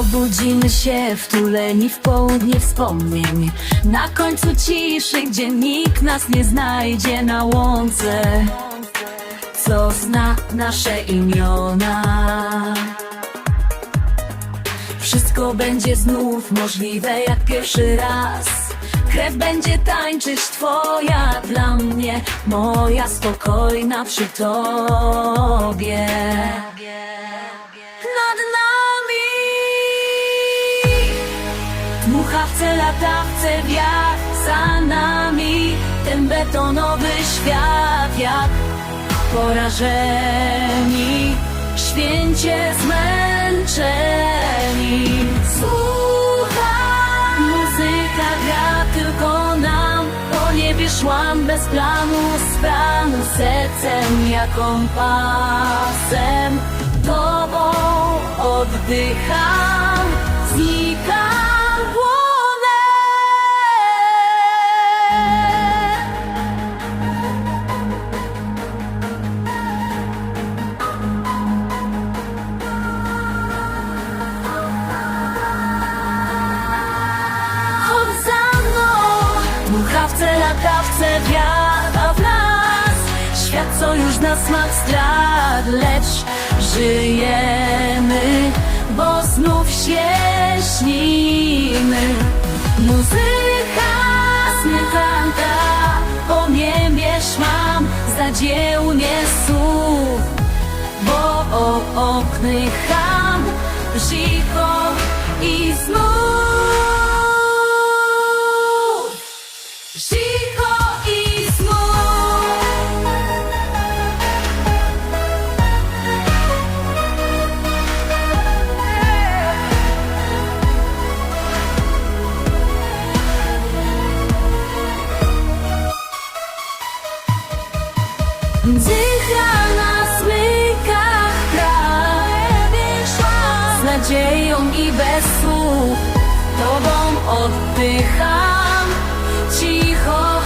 Obudzimy się wtuleni w południe wspomnień. Na końcu ciszy, gdzie nikt nas nie znajdzie na łące. Co zna nasze imiona? Wszystko będzie znów możliwe jak pierwszy raz Krew będzie tańczyć twoja dla mnie Moja spokojna przy tobie. Nad nami. Dmuchawce, latawce, wiatr za nami. Ten betonowy świat jak porażeni. Święcie zmęczeni szłam bez planu Stanu sercem jak kompasem Tobą oddycham latawce, wiara w nas. Świat, co już na smak zdradł Lecz żyjemy Bo znów się śnimy. Muzyka, smykanta Po niebie szłam Zadzieł mnie słów Bo oddycham Cicho i znów Dycha na smykach prawie Z nadzieją i bez słów Tobą oddycham cicho.